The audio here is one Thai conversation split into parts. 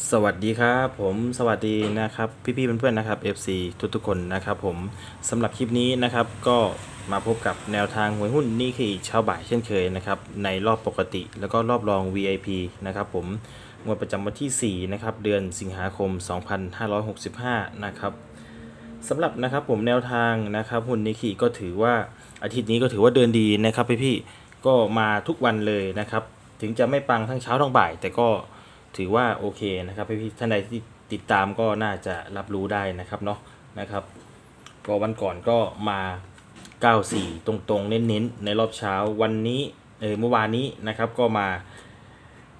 สวัสดีครับผมสวัสดีนะครับพี่ๆเพื่อนๆนะครับ FC ทุกๆคนนะครับผมสำหรับคลิปนี้นะครับก็มาพบกับแนวทางหวยหุ้นนี่คือเช้าบ่ายเช่นเคยนะครับในรอบปกติแล้วก็รอบรอง VIP นะครับผมงวดประจำวันที่ 4 นะครับ เดือนสิงหาคม 2565 นะครับสำหรับนะครับผมแนวทางนะครับหุ้นนิคิก็ถือว่าอาทิตย์นี้ก็ถือว่าเดินดีนะครับพี่ๆก็มาทุกวันเลยนะครับถึงจะไม่ปังทั้งเช้าทั้งบ่าย แต่ก็ ถือว่าโอเคนะครับพี่ท่านใดที่ติดตามก็น่าจะรับรู้ได้นะครับเนาะนะครับก็วันก่อนก็มา 94 ตรงๆ เน้นๆ ในรอบเช้าวันนี้เออเมื่อวานนี้นะครับก็มา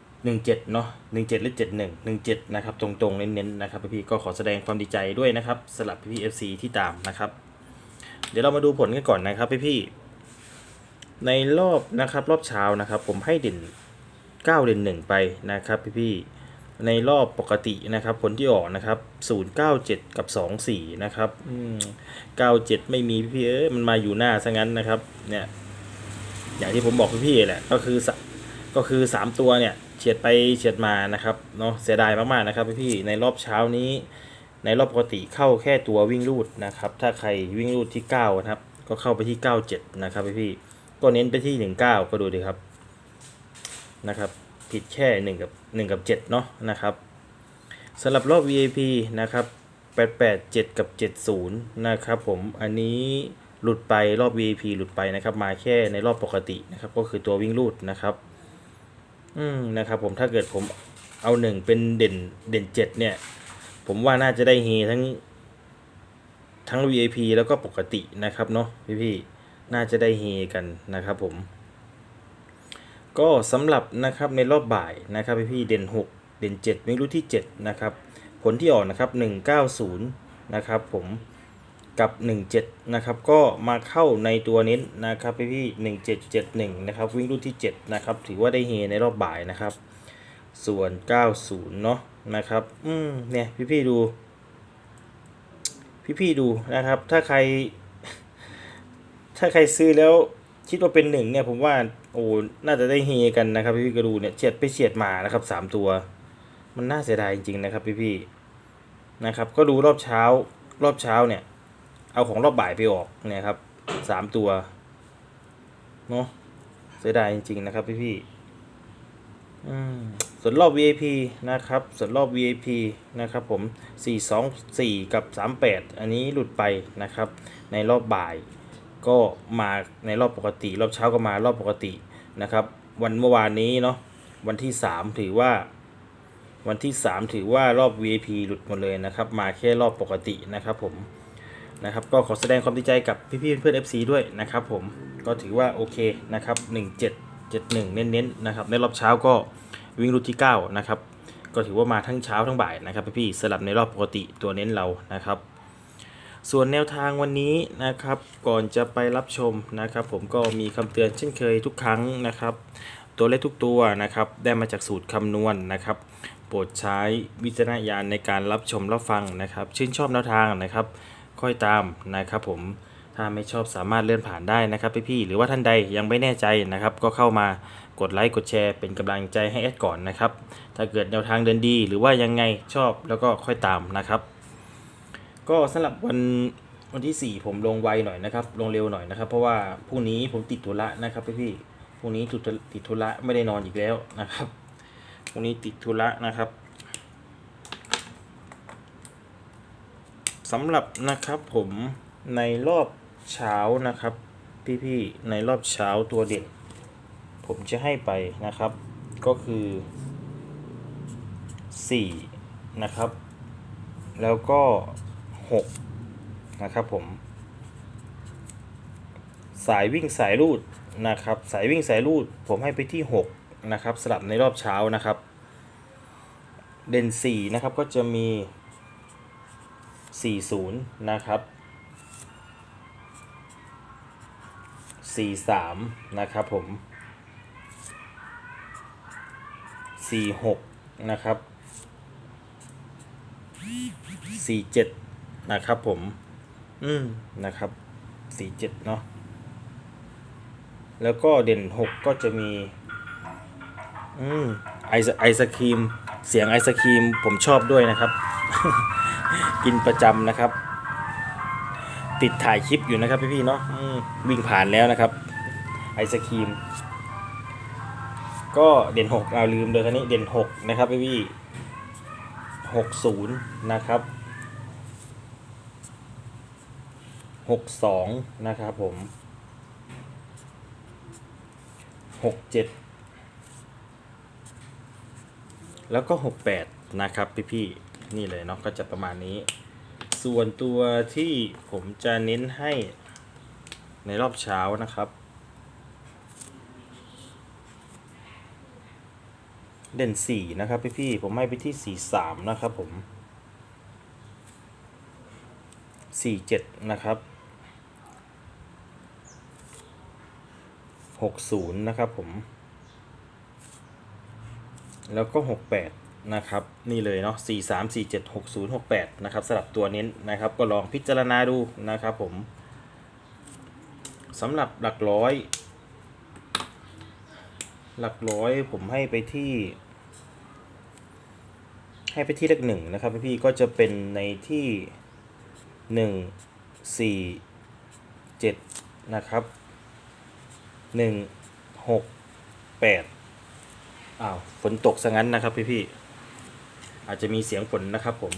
17 เนาะ17 หรือ 71 17 นะครับ ตรงๆ เน้นๆ นะครับพี่ๆก็ขอแสดงความดีใจด้วยนะครับสำหรับพี่ๆ FC ที่ตามนะครับ เดี๋ยวเรามาดูผลกันก่อนนะครับพี่ๆในรอบนะครับรอบเช้านะครับ ผมให้เด่น 9 เด่น 1 ไปนะครับพี่ๆในรอบปกตินะครับผลที่ออกนะครับ 097 กับ 24 นะครับอืม97 ไม่มีพี่เอ้ยมันมาอยู่หน้าซะงั้นนะครับ เนี่ยอย่างที่ผมบอกพี่ๆแหละก็คือสก็คือ 3 ตัวเนี่ยเฉียดไปเฉียดมานะครับเนาะเสียดายมากๆนะครับพี่ๆในรอบเช้านี้ ในรอบปกติเข้าแค่ตัววิ่งรูดนะครับ ถ้าใครวิ่งรูดที่ 9 นะครับ ก็เข้าไปที่ 97 นะครับพี่ๆก็เน้นไปที่ 19 ก็ดูดีครับ นะครับ ผิดแค่1กับ1กับ7เนาะนะครับสำหรับรอบ VIP นะครับ 887 กับ 70 นะครับผมอันนี้หลุดไปรอบ VIP หลุดไปนะครับ มาแค่ในรอบปกตินะครับ ก็คือตัววิ่งรูดนะครับ อืมนะครับ ผมถ้าเกิดผมเอา1เป็นเด่นเด่น7เนี่ย ผมว่าน่าจะได้เฮทั้ง ทั้ง VIP แล้วก็ปกตินะครับเนาะพี่ๆน่าจะได้เฮกันนะครับผม ก็สำหรับนะครับในรอบบ่ายนะครับพี่พี่เด่น 6 เด่น 7 ไม่รู้ที่ 7 นะครับ ผลที่ออกนะครับ 190 นะครับผมกับ 17 นะครับ ก็มาเข้าในตัวเน้นนะครับพี่พี่ๆ1771 นะครับ วิ่งรุ่นที่ 7 นะครับ ถือว่าได้เฮในรอบบ่ายนะครับ ส่วน 90 เนาะนะครับ อืมเนี่ยพี่พี่ดู พี่พี่ดูนะครับ ถ้าใคร ถ้าใครซื้อแล้ว คิดว่าเป็นหนึ่งเนี่ยผมว่าโอ้น่าจะได้เฮกันนะครับพี่พี่ๆก็ดูเนี่ยเฉียดไปเฉียดมานะครับสามตัว มันน่าเสียดายจริงๆนะครับพี่พี่นะครับ ก็ดูรอบเช้ารอบเช้าเนี่ย เอาของรอบบ่ายไปออกเนี่ยครับสามตัวเนาะเสียดายจริงๆนะครับพี่พี่อืมส่วนรอบ VIP นะครับส่วนรอบ VIP นะครับผม 424 กับ 38 อันนี้หลุดไปนะครับ ในรอบบ่าย ก็มาในรอบปกติ รอบเช้าก็มารอบปกตินะครับ วันเมื่อวานนี้เนาะวันที่ 3 ถือว่า วันที่ 3 ถือว่ารอบ VIP หลุดหมดเลยนะครับ มาแค่รอบปกตินะครับผมนะครับก็ขอแสดงความดีใจกับพี่ๆเพื่อน FC ด้วยนะครับผมก็ถือว่าโอเคนะครับ 1771 เน้นๆนะครับในรอบเช้าก็วิ่งรุดที่ 9 นะครับ ก็ถือว่ามาทั้งเช้าทั้งบ่ายนะครับพี่ๆสลับในรอบปกติตัวเน้นเรานะครับ ส่วนแนวทางวันนี้นะครับ ก่อนจะไปรับชมนะครับ ผมก็มีคำเตือนเช่นเคยทุกครั้งนะครับ ตัวเลขทุกตัวนะครับ ได้มาจากสูตรคำนวณนะครับ โปรดใช้วิจารณญาณในการรับชมรับฟังนะครับ ชื่นชอบแนวทางนะครับ ค่อยตามนะครับผมถ้าไม่ชอบสามารถเลื่อนผ่านได้นะครับพี่ๆหรือว่าท่านใดยังไม่แน่ใจนะครับ ก็เข้ามากดไลค์กดแชร์เป็นกำลังใจให้แอดก่อนนะครับ ถ้าเกิดแนวทางเดินดี หรือว่ายังไงชอบแล้วก็ค่อยตามนะครับ ก็สำหรับวันวันที่ 4 ผมลงไวหน่อยนะครับ ลงเร็วหน่อยนะครับ เพราะว่าพรุ่งนี้ผมติดธุระนะครับพี่พี่พรุ่งนี้ติดธุระไม่ได้นอนอีกแล้วนะครับพรุ่งนี้ติดธุระนะครับสำหรับนะครับผมในรอบเช้านะครับ พี่พี่ๆในรอบเช้าตัวเด่นผมจะให้ไปนะครับ ก็คือ 4 นะครับ แล้วก็ 6นะครับผม สายวิ่งสายรูดนะครับ สายวิ่งสายรูด ผมให้ไปที่6นะครับสลับในรอบเช้านะครับ เด่น4นะครับก็จะมี40นะครับ43นะครับผม46นะครับ47 นะครับผม อืมนะครับ47เนาะแล้วก็เด่น6ก็จะมี อืมไอศไอศครีม เสียงไอศครีมผมชอบด้วยนะครับ กินประจำนะครับ ติดถ่ายคลิปอยู่นะครับพี่ๆเนาะอืมวิ่งผ่านแล้วนะครับ ไอศครีม ก็เด่นหกเอาลืมเลยคันนี้เด่นหกนะครับพี่พี่หกศูนย์นะครับ หกสองนะครับผมหกเจ็ดแล้วก็หกแปดนะครับพี่พี่นี่เลยเนาะก็จะประมาณนี้ ส่วนตัวที่ผมจะเน้นให้ในรอบเช้านะครับ เด่นสี่นะครับพี่พี่ผมให้ไปที่สี่สามนะครับผมสี่เจ็ดนะครับ หกศูนย์นะครับผม แล้วก็หกแปดนะครับ นี่เลยเนาะสี่สามสี่เจ็ดหกศูนย์หกแปดนะครับสลับตัวเน้นนะครับ ก็ลองพิจารณาดูนะครับผมสำหรับหลักร้อย หลักร้อยผมให้ไปที่ ให้ไปที่เลขหนึ่งนะครับพี่ๆก็จะเป็นในที่หนึ่งสี่เจ็ดนะครับ หนึ่งหกแปดอ้าวฝนตกซะงั้นนะครับพี่ๆอาจจะมีเสียงฝนนะครับผม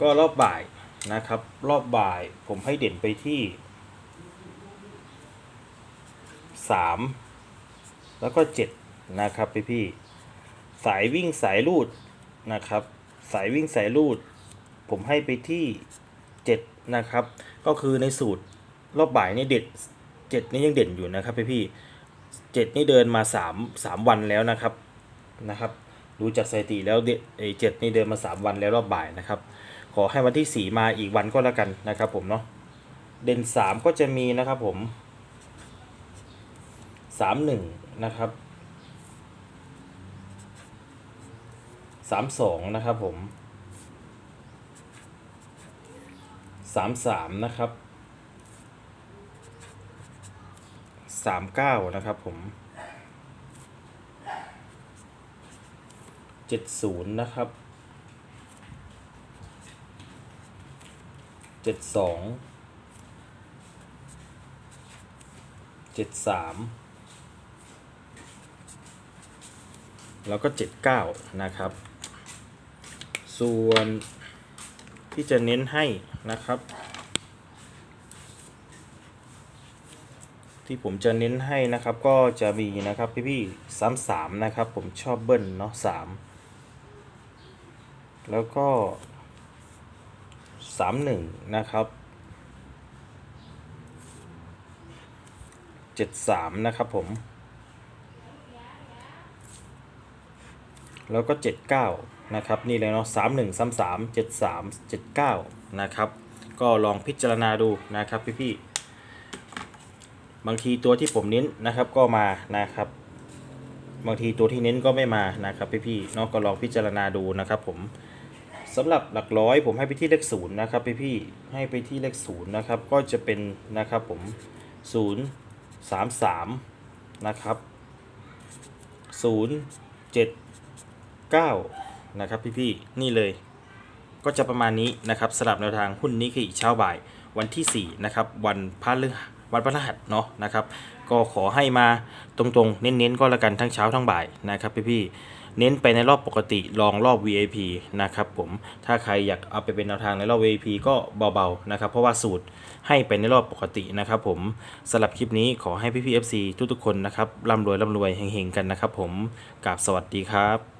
ก็รอบบ่ายนะครับ รอบบ่ายผมให้เด่นไปที่สามแล้วก็7นะครับพี่พี่สายวิ่งสายลูดนะครับ สายวิ่งสายลูด ผมให้ไปที่7นะครับ ก็คือในสูตรรอบบ่ายนี่เด็ด 7นี่ยังเด่นอยู่นะครับพี่พี่ๆ7นี่เดินมา3 3วันแล้วนะครับนะครับดูจากสถิติแล้วเดไอ้เจ็ดนี่เดินมา3วันแล้วรอบบ่ายนะครับ ขอให้วันที่4มาอีกวันก็แล้วกันนะครับผมเนาะเด่น3ก็จะมีนะครับผมสามหนึ่งนะครับสามสองนะครับผมสามสามนะครับ สามเก้านะครับผมเจ็ดศูนย์นะครับเจ็ดสองเจ็ดสามแล้วก็79นะครับ ส่วนที่จะเน้นให้นะครับ ที่ผมจะเน้นให้นะครับก็จะมีนะครับพี่พี่สามสามนะครับ ผมชอบเบิ้ลเนาะสามแล้วก็สามหนึ่งนะครับเจ็ดสามนะครับผม แล้วก็79นะครับ นี่เลยเนาะ31 33 73 79นะครับ ก็ลองพิจารณาดูนะครับพี่ๆ บางทีตัวที่ผมเน้นนะครับก็มานะครับ บางทีตัวที่เน้นก็ไม่มานะครับพี่ๆเนาะก็ลองพิจารณาดูนะครับ ผมสำหรับหลักร้อยผมให้ไปที่เลขศูนย์นะครับพี่ๆให้ไปที่เลขศูนย์นะครับก็จะเป็นนะครับผม0 3 3นะครับ0 7 9นะครับพี่ๆนี่เลยก็จะประมาณนี้นะครับสลับแนวทางหุ้นนี้คืออีกเช้าบ่ายวันที่ 4 นะครับ วันพฤหัส วันพฤหัสเนาะนะครับ ก็ขอให้มาตรงๆ เน้นๆ ก็แล้วกันทั้งเช้าทั้งบ่ายนะครับพี่ๆเน้นไปในรอบปกติลองรอบ VIP นะครับผมถ้าใครอยากเอาไปเป็นแนวทางในรอบ VIP ก็เบาๆนะครับเพราะว่าสูตรให้ไปในรอบปกตินะครับผมสำหรับคลิปนี้ขอให้พี่ๆ FC ทุกๆคนนะครับร่ำรวยร่ำรวยเฮงๆกันนะครับผมกราบสวัสดีครับ